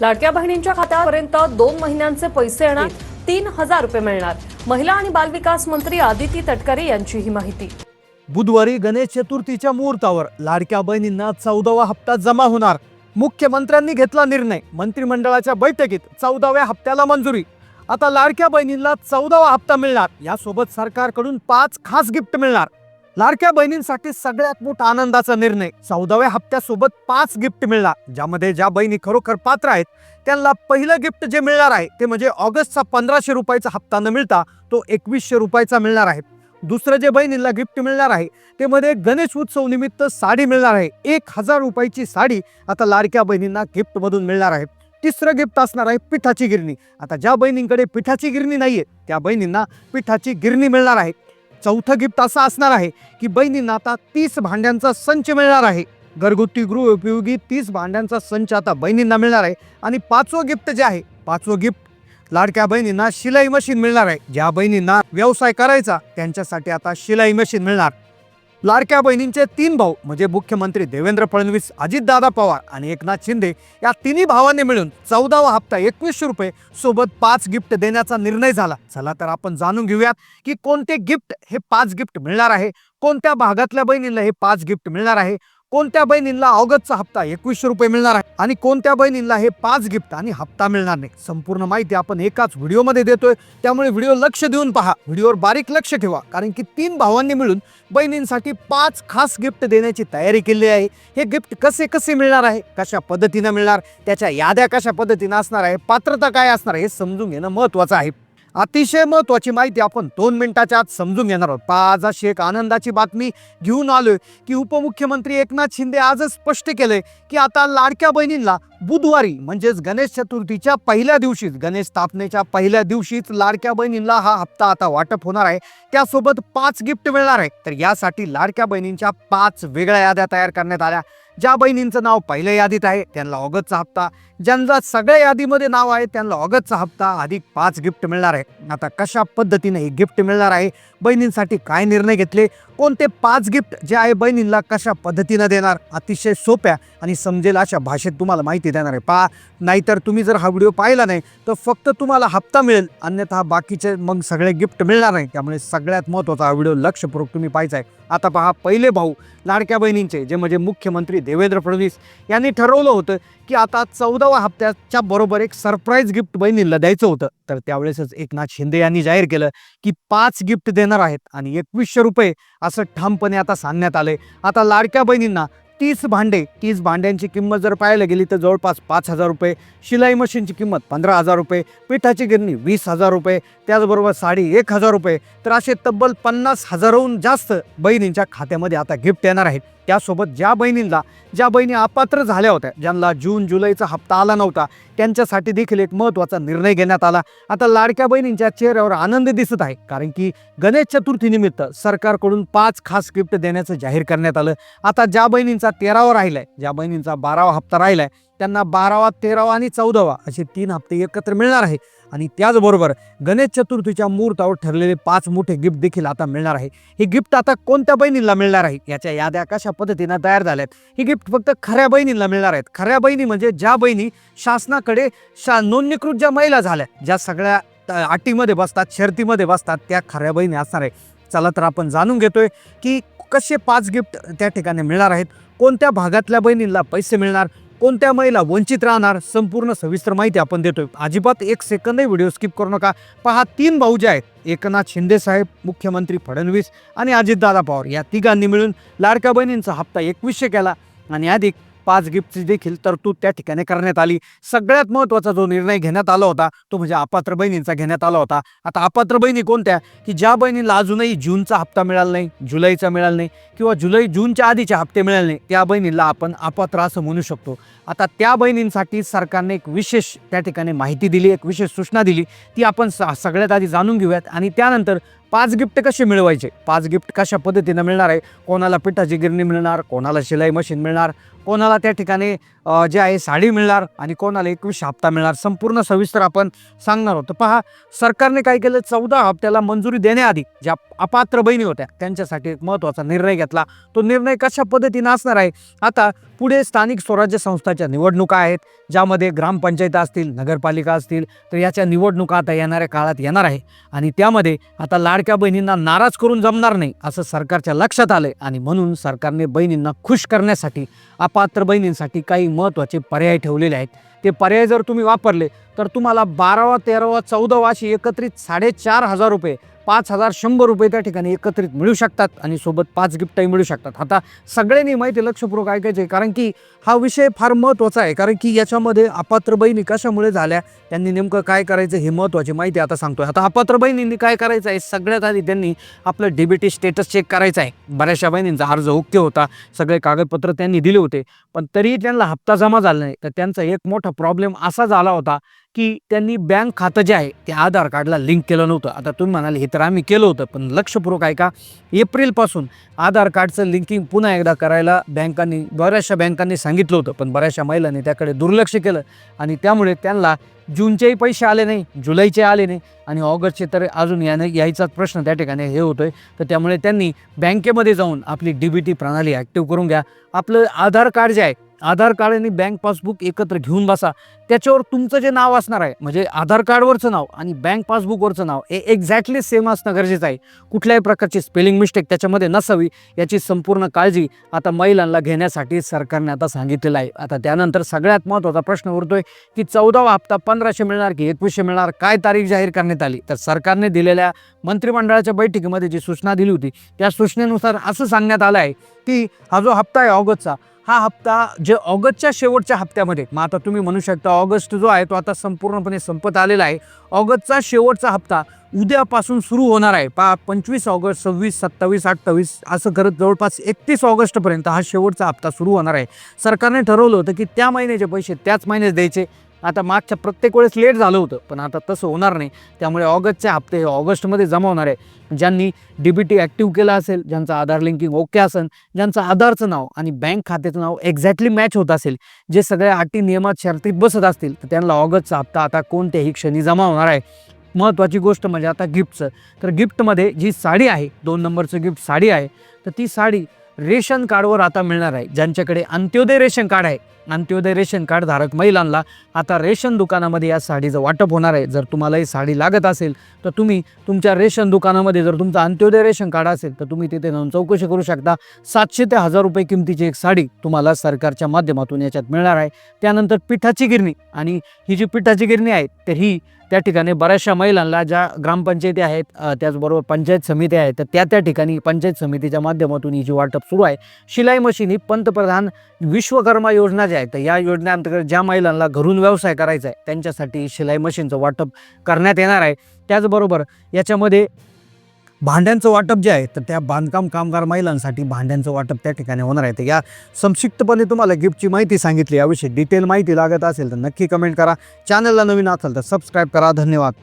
लाडक्या बहिणींच्या खात्यापर्यंत दोन महिन्यांचे पैसे येणार तीन हजार रुपये मिळणार. महिला आणि बालविकास मंत्री आदिती तटकरे यांची ही माहिती. बुधवारी गणेश चतुर्थीच्या मुहूर्तावर लाडक्या बहिणींना चौदावा हप्ता जमा होणार. मुख्यमंत्र्यांनी घेतला निर्णय. मंत्रिमंडळाच्या बैठकीत चौदाव्या हप्त्याला मंजुरी. आता लाडक्या बहिणींना चौदावा हप्ता मिळणार. यासोबत सरकारकडून पाच खास गिफ्ट मिळणार. लाडक्या बहिणींसाठी सगळ्यात मोठा आनंदाचा निर्णय. चौदाव्या हप्त्यासोबत पाच गिफ्ट मिळणार. ज्यामध्ये ज्या बहिणी खरोखर पात्र आहेत त्यांना पहिलं गिफ्ट जे मिळणार आहे ते म्हणजे ऑगस्टचा पंधराशे रुपयाचा हप्ता न मिळता तो एकवीसशे रुपयाचा मिळणार आहे. दुसरं जे बहिणींना गिफ्ट मिळणार आहे ते मध्ये गणेश उत्सव निमित्त साडी मिळणार आहे. एक हजार रुपयाची साडी आता लाडक्या बहिणींना गिफ्ट मधून मिळणार आहे. तिसरं गिफ्ट असणार आहे पिठाची गिरणी. आता ज्या बहिणींकडे पिठाची गिरणी नाहीये त्या बहिणींना पिठाची गिरणी मिळणार आहे. चौथं गिफ्ट असं असणार आहे की बहिणींना आता तीस भांड्यांचा संच मिळणार आहे. घरगुती गृह उपयोगी तीस भांड्यांचा संच आता बहिणींना मिळणार आहे. आणि पाचवं गिफ्ट जे आहे पाचवं गिफ्ट लाडक्या बहिणींना शिलाई मशीन मिळणार आहे. ज्या बहिणींना व्यवसाय करायचा त्यांच्यासाठी आता शिलाई मशीन मिळणार. लाडक्या बहिणींचे तीन भाऊ म्हणजे मुख्यमंत्री देवेंद्र फडणवीस अजितदादा पवार आणि एकनाथ शिंदे या तिन्ही भावांनी मिळून चौदावा हप्ता एकवीसशे रुपये सोबत पाच गिफ्ट देण्याचा निर्णय झाला. चला तर आपण जाणून घेऊयात की कोणते गिफ्ट हे पाच गिफ्ट मिळणार आहे कोणत्या भागातल्या बहिणींना हे पाच गिफ्ट मिळणार आहे कोणत्या बहिणींना ऑगस्टचा हप्ता एकवीसशे रुपये मिळणार आहे? आणि कोणत्या बहिणींना हे पाच गिफ्ट आणि हप्ता मिळणार नाही? संपूर्ण माहिती आपण एकाच व्हिडिओमध्ये देतोय. त्यामुळे व्हिडिओ लक्ष देऊन पहा. व्हिडिओवर बारीक लक्ष ठेवा. कारण की तीन भावांनी मिळून बहिणींसाठी पाच खास गिफ्ट देण्याची तयारी केली आहे. हे गिफ्ट कसे कसे मिळणार आहे? कशा पद्धतीनं मिळणार? त्याच्या याद्या कशा पद्धतीनं असणार आहे? पात्रता काय असणार आहे? हे समजून घेणं महत्त्वाचं आहे. अतिशय महत्त्वाची माहिती आपण दोन मिनिटाच्या आत समजून घेणार आहोत. पाच अशी एक आनंदाची बातमी घेऊन आलोय की उपमुख्यमंत्री एकनाथ शिंदे आजच स्पष्ट केलंय की आता लाडक्या बहिणींना बुधवारी म्हणजेच गणेश चतुर्थीच्या पहिल्या दिवशीच गणेश स्थापनेच्या पहिल्या दिवशीच लाडक्या बहिणींना हा हप्ता आता वाटप होणार आहे. त्यासोबत पाच गिफ्ट मिळणार आहे तर यासाठी लाडक्या बहिणींच्या पाच वेगळ्या याद्या तयार करण्यात आल्या. ज्या बहिणींचं नाव पहिल्या यादीत आहे त्यांना ऑगस्टचा हप्ता. ज्यांचा सगळ्या यादीमध्ये नाव आहे त्यांना ऑगस्टचा हप्ता अधिक पाच गिफ्ट मिळणार आहे. आता कशा पद्धतीने हे गिफ्ट मिळणार आहे? बहिणींसाठी काय निर्णय घेतले? कोणते पाच गिफ्ट जे आहे बहिणींना कशा पद्धतीनं देणार? अतिशय सोप्या आणि समजेल अशा भाषेत तुम्हाला माहिती देणार आहे. पहा नाहीतर तुम्ही जर हा व्हिडिओ पाहिला नाही तर फक्त तुम्हाला हप्ता मिळेल. अन्यथा बाकीचे मग सगळे गिफ्ट मिळणार नाही. त्यामुळे सगळ्यात महत्त्वाचा हा व्हिडिओ लक्षपूर्वक तुम्ही पाहायचा आहे. आता पहा पहिले भाऊ लाडक्या बहिणींचे जे म्हणजे मुख्यमंत्री देवेंद्र फडणवीस यांनी ठरवलं होतं की आता चौदाव्या हप्त्याच्या बरोबर एक सरप्राईज गिफ्ट बहिणींना द्यायचं होतं. तर त्यावेळेसच एकनाथ शिंदे यांनी जाहीर केलं की पाच गिफ्ट देणार आहेत आणि एकवीसशे रुपये असं ठामपणे आता सांगण्यात आलंय. आता लाडक्या बहिणींना तीस भांडे तीस भांड्यांची किंमत जर पाहायला गेली तर जवळपास पाच हजार रुपये शिलाई मशीनची किंमत पंधरा हजार रुपये पिठाची गिरणी वीस हजार रुपये त्याचबरोबर साडी एक हजार रुपये. तर असे तब्बल पन्नास हजारहून जास्त बहिणींच्या खात्यामध्ये आता गिफ्ट येणार आहेत. त्यासोबत ज्या बहिणींना ज्या बहिणी अपात्र झाल्या होत्या ज्यांना जून जुलैचा हप्ता आला नव्हता त्यांच्यासाठी देखील एक महत्त्वाचा निर्णय घेण्यात आला. आता लाडक्या बहिणींच्या चेहऱ्यावर आनंद दिसत आहे कारण की गणेश चतुर्थीनिमित्त सरकारकडून पाच खास गिफ्ट देण्याचं जाहीर करण्यात आलं. आता ज्या बहिणींचा तेरावा राहिलाय ज्या बहिणींचा बारावा हप्ता राहिलाय त्यांना बारावा तेरावा आणि चौदावा असे तीन हप्ते एकत्र मिळणार आहे. आणि त्याचबरोबर गणेश चतुर्थीच्या मुहूर्तावर ठरलेले पाच मोठे गिफ्ट देखील आता मिळणार आहे. ही गिफ्ट आता कोणत्या बहिणींना मिळणार आहे? याच्या याद्या कशा पद्धतीनं तयार झाल्यात? ही गिफ्ट फक्त खऱ्या बहिणींना मिळणार आहेत. खऱ्या बहिणी म्हणजे ज्या बहिणी शासनाकडे शा नोंदणीकृत ज्या महिला झाल्या ज्या सगळ्या अटीमध्ये बसतात शर्तीमध्ये बसतात त्या खऱ्या बहिणी असणार आहे. चला तर आपण जाणून घेतोय की कसे पाच गिफ्ट त्या ठिकाणी मिळणार आहेत? कोणत्या भागातल्या बहिणींना पैसे मिळणार? कोणत्या महिला वंचित राहणार? संपूर्ण सविस्तर माहिती आपण देतोय. अजिबात एक सेकंदही व्हिडिओ स्किप करू नका. पहा तीन भाऊ जे आहेत एकनाथ शिंदे साहेब मुख्यमंत्री फडणवीस आणि अजितदादा पवार. या तिघांनी मिळून लाडक्या बहिणींचा हप्ता एकवीसशे केला आणि अधिक पाच गिफ्टची देखील तरतूद त्या ठिकाणी करण्यात आली. सगळ्यात महत्त्वाचा जो निर्णय घेण्यात आला होता तो म्हणजे अपात्र बहिणींचा घेण्यात आला होता. आता अपात्र बहिणी कोणत्या? की ज्या बहिणीला अजूनही जूनचा हप्ता मिळाला नाही जुलैचा मिळाला नाही किंवा जुलै जूनच्या आधीचे हप्ते मिळाले नाही त्या बहिणीला आपण अपात्र असं म्हणू शकतो. आता त्या बहिणींसाठी सरकारने एक विशेष त्या ठिकाणी माहिती दिली एक विशेष सूचना दिली. ती आपण सगळ्यात आधी जाणून घेऊयात. आणि त्यानंतर पाच गिफ्ट कसे मिळवायचे? पाच गिफ्ट कशा पद्धतीनं मिळणार आहे? कोणाला पिठाची गिरणी मिळणार? कोणाला शिलाई मशीन मिळणार? कोणाला त्या ठिकाणी जे आहे साडी मिळणार आणि कोणाला एकवीस हप्ता मिळणार संपूर्ण सविस्तर आपण सांगणार होतो पहा सरकारने काय केलं? चौदा हप्त्याला मंजुरी देण्याआधी ज्या अपात्र बहिणी होत्या त्यांच्यासाठी एक महत्त्वाचा निर्णय घेतला. तो निर्णय कशा पद्धतीने असणार आहे? आता पुढे स्थानिक स्वराज्य संस्थाच्या निवडणुका आहेत ज्यामध्ये ग्रामपंचायत असतील नगरपालिका असतील तर याच्या निवडणुका आता येणाऱ्या काळात येणार आहे. आणि त्यामध्ये आता लाडक्या बहिणींना नाराज करून जमणार नाही असं सरकारच्या लक्षात आलं आणि म्हणून सरकारने बहिणींना खुश करण्यासाठी आप अपात्र बहिणींसाठी काही महत्त्वाचे पर्याय ठेवलेले आहेत. ते पर्याय जर तुम्ही वापरले तर तुम्हाला बारावा तेरावा चौदावा अशी एकत्रित साडेचार हजार रुपये पाच हजार शंभर रुपये त्या ठिकाणी एकत्रित मिळू शकतात आणि सोबत पाच गिफ्टही मिळू शकतात. आता सगळ्यांनी माहिती लक्षपूर्वक ऐकायचे कारण की हा विषय फार महत्त्वाचा आहे कारण की याच्यामध्ये अपात्र बहिणी कशामुळे झाल्या त्यांनी नेमकं काय करायचं हे महत्त्वाची माहिती आता सांगतोय. आता अपात्र बहिणींनी काय करायचं आहे सगळ्यात आधी त्यांनी आपलं डीबीटी स्टेटस चेक करायचं आहे. बऱ्याचशा बहिणींचा अर्ज ओके होता सगळे कागदपत्र त्यांनी दिले होते पण तरीही त्यांना हप्ता जमा झाला नाही. तर त्यांचा एक मोठा प्रॉब्लेम असा झाला होता की त्यांनी बँक खातं जे आहे ते आधार कार्डला लिंक केलं नव्हतं. आता तुम्ही म्हणाले हे तर आम्ही केलं होतं पण लक्षपूर्वक आहे का एप्रिलपासून आधार कार्डचं लिंकिंग पुन्हा एकदा करायला बँकांनी बऱ्याचशा बँकांनी सांगितलं होतं पण बऱ्याचशा महिलांनी त्याकडे दुर्लक्ष केलं आणि त्यामुळे त्यांना जूनचेही पैसे आले नाही जुलैचे आले नाही आणि ऑगस्टचे तर अजून याने यायचाच प्रश्न त्या ठिकाणी हे होतोय. तर त्यामुळे त्यांनी बँकेमध्ये जाऊन आपली डी बी टी प्रणाली ॲक्टिव्ह करून घ्या. आपलं आधार कार्ड जे आहे आधार कार्ड आणि बँक पासबुक एकत्र घेऊन बसा. त्याच्यावर तुमचं जे नाव असणार आहे म्हणजे आधार कार्डवरचं नाव आणि बँक पासबुकवरचं नाव हे एक्झॅक्टली सेम असणं गरजेचं आहे. कुठल्याही प्रकारची स्पेलिंग मिस्टेक त्याच्यामध्ये नसावी याची संपूर्ण काळजी आता महिलांना घेण्यासाठी सरकारने आता सांगितलेलं आहे. आता त्यानंतर सगळ्यात महत्त्वाचा प्रश्न उरतोय की चौदावा हप्ता पंधराशे मिळणार की एकवीसशे मिळणार? काय तारीख जाहीर करण्यात आली? तर सरकारने दिलेल्या मंत्रिमंडळाच्या बैठकीमध्ये जी सूचना दिली होती त्या सूचनेनुसार असं सांगण्यात आलं आहे की हा जो हप्ता आहे ऑगस्टचा हा हप्ता जे ऑगस्टच्या शेवटच्या हप्त्यामध्ये मग आता तुम्ही म्हणू शकता ऑगस्ट जो आहे तो आता संपूर्णपणे संपत आलेला आहे. ऑगस्टचा शेवटचा हप्ता उद्यापासून सुरू होणार आहे. पा पंचवीस ऑगस्ट सव्वीस सत्तावीस अठ्ठावीस असं करत जवळपास एकतीस ऑगस्टपर्यंत हा शेवटचा हप्ता सुरू होणार आहे. सरकारने ठरवलं होतं की त्या महिन्याचे पैसे त्याच महिन्यात द्यायचे. आता मागच्या प्रत्येक वेळेस लेट झालं होतं पण आता तसं होणार नाही. त्यामुळे ऑगस्टचे हप्ते हे ऑगस्टमध्ये जमा होणार आहे. ज्यांनी डी बी टी ॲक्टिव्ह केलं असेल ज्यांचं आधार लिंकिंग ओके असेल ज्यांचं आधारचं नाव आणि बँक खात्याचं नाव एक्झॅक्टली मॅच होत असेल जे सगळ्या अटी नियमात शर्तीत बसत असतील तर त्यांना ऑगस्टचा हप्ता आता कोणत्याही क्षणी जमा होणार आहे. महत्त्वाची गोष्ट म्हणजे आता गिफ्टचं तर गिफ्टमध्ये जी साडी आहे दोन नंबरचं गिफ्ट साडी आहे तर ती साडी रेशन कार्डवर आता मिळणार आहे. ज्यांच्याकडे अंत्योदय रेशन कार्ड आहे अंत्योदय रेशन कार्ड धारक महिलांना आता रेशन दुकानामध्ये या साडीचं वाटप होणार आहे. जर तुम्हाला ही साडी लागत असेल तर तुम्ही तुमच्या रेशन दुकानामध्ये जर तुमचं अंत्योदय रेशन कार्ड असेल तर तुम्ही तिथे जाऊन चौकशी करू शकता. सातशे ते हजार रुपये किमतीची एक साडी तुम्हाला सरकारच्या माध्यमातून याच्यात मिळणार आहे. त्यानंतर पिठाची गिरणी आणि ही जी पिठाची गिरणी आहे तर ही त्या ठिकाणी बऱ्याचशा महिलांना ज्या ग्रामपंचायती आहेत त्याचबरोबर पंचायत समिती आहेत तर त्या त्या ठिकाणी पंचायत समितीच्या माध्यमातून ही जी वाटप सुरू आहे शिलाई मशीन ही पंतप्रधान विश्वकर्मा योजना जी आहे तर या योजनेअंतर्गत ज्या महिलांना घरून व्यवसाय करायचा आहे त्यांच्यासाठी शिलाई मशीनचं वाटप करण्यात येणार आहे. त्याचबरोबर याच्यामध्ये भांड्यांचं वाटप जे आहे तर त्या बांधकाम कामगार महिलांसाठी भांड्यांचं वाटप त्या ठिकाणी होणार आहे. तर या संक्षिप्तपणे तुम्हाला गिफ्टची माहिती सांगितली याविषयी डिटेल माहिती लागत असेल तर नक्की कमेंट करा. चॅनलला नवीन असाल तर सबस्क्राईब करा. धन्यवाद.